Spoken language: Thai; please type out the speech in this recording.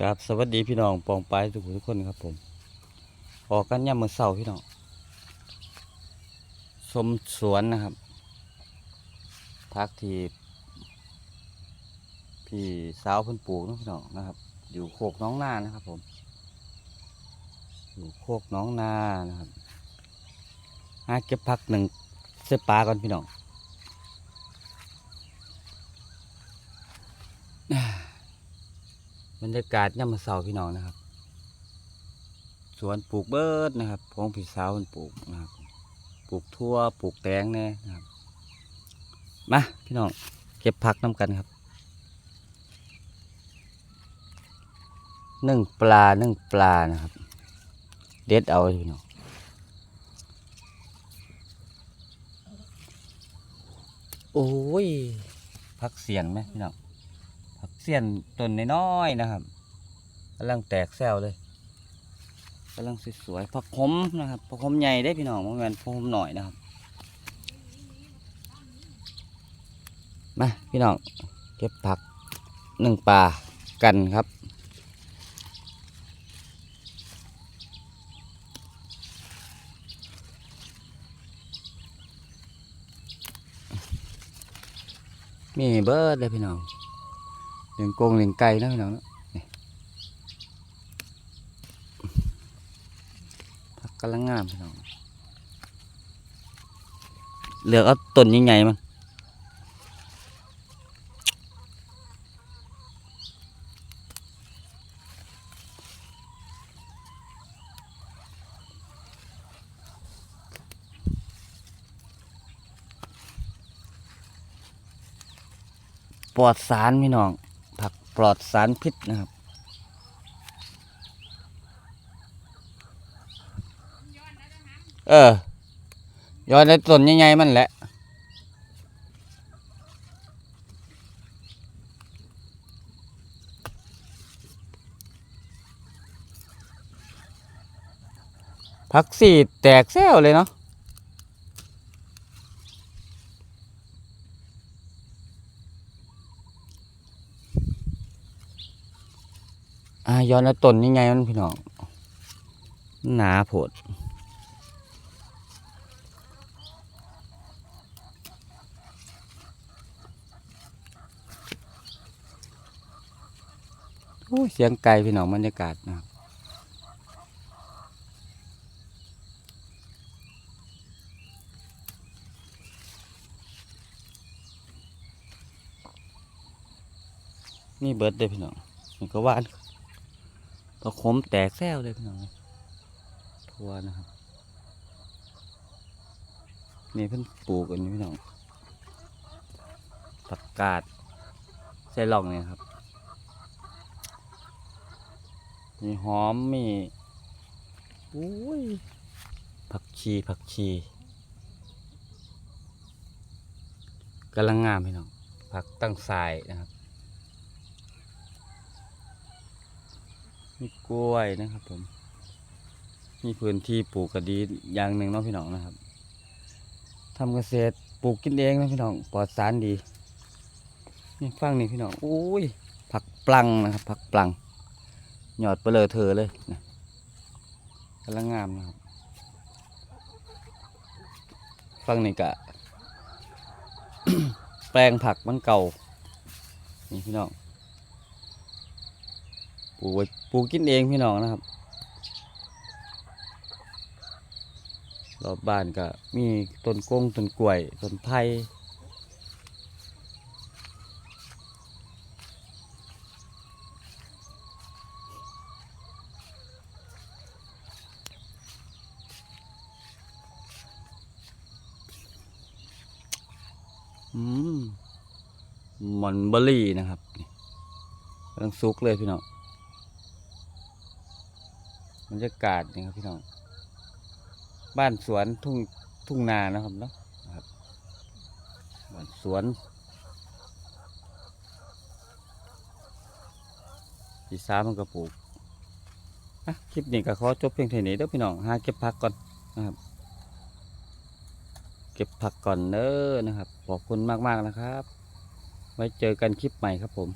ครับสวัสดีพี่น้องปองปายทุกทุกคนครับผม ออกกันย่ำมือเสาร์พี่น้องชมสวนนะครับพักที่พี่สาวเพิ่นปลูกเนาะพี่น้องนะครับ อยู่โคกน้องนานะครับ ผม อยู่โคกน้องนานะครับหาเก็บพักหนึ่งเสปลาก่อนพี่น้อง บรรยากาศย่ำมอเสาพี่น้องนะครับ สวนปลูกเบิร์ดนะครับของพี่สาวมันปลูกนะครับ ปลูกทั่วปลูกแตงแน่นะครับ มาพี่น้องเก็บผักน้ำกันครับนึ่งปลานึ่งปลานะครับ เด็ดเอาพี่น้องโอ้ยผักเสียนไหมพี่น้อง เสี้ยนต้นน้อยๆนะครับกำลังแตกแซวเลยกำลังสวยๆผักขมนะครับผักขมใหญ่ได้พี่น้องมันเป็นผักขมหน่อยนะครับมาพี่น้องเก็บผักหนึ่งปลากันครับมีเบิร์ดเลยพี่น้อง ลี้ยงกงเลี้ยงไก่นะพี่น้องเนาะผักกำลังงามพี่น้องเลือเอาต้นใหญ่ๆมันปลอดสารพี่น้อง ปลอดสารพิษนะครับ เออ ย้อนในต้นใหญ่ๆมันแหละผักสีแตกแซวเลยเนาะ อ่าย้อนแล้วต้นยังไงมันพี่น้องหนาโผดโอ้เสียงไก่พี่น้องบรรยากาศนะครับนี่เบิร์ดเลยพี่น้องนี่ก็ว่าน ก็ขมแตกแซวเลยพี่น้องทัวนะครับ นี่เพิ่นปลูกกันอยู่พี่น้องผักกาดใส่หลองเนี่ยครับ มีหอมมีอุ้ยผักชีผักชีกำลังงามพี่น้องผักตั้งทรายนะครับ มีกล้วยนะครับผม มีพื้นที่ปลูกกระดีอย่างหนึ่งเนาะพี่น้องนะครับทำเกษตรปลูกกินเองนะพี่น้องปลอดสารดีนี่ฟังนี่พี่น้องอุ้ยผักปลังนะครับผักปลังหยอดไปเลยเธอเลยนะกำลังงามนะครับฟังนี่กะ แปลงผักมันเก่านี่พี่น้อง ลูกไว้ปลูกกินเองพี่น้องนะครับรอบบ้านก็มีต้นกงต้นกล้วยต้นไผ่มอนเบอรี่นะครับกำลังซุกเลยพี่น้อง บรรยากาศนี่ครับพี่น้อง บ้านสวนทุ่งทุ่งนานะครับเนาะครับบ้านสวนพี่สาวมันก็ปลูกอะคลิปนี้ก็ขอจบเพียงเท่านี้เด้อพี่น้องหาเก็บผักก่อนนะครับ เก็บผักก่อนเด้อนะครับ ขอบคุณมากๆนะครับ ไว้เจอกันคลิปใหม่ครับผม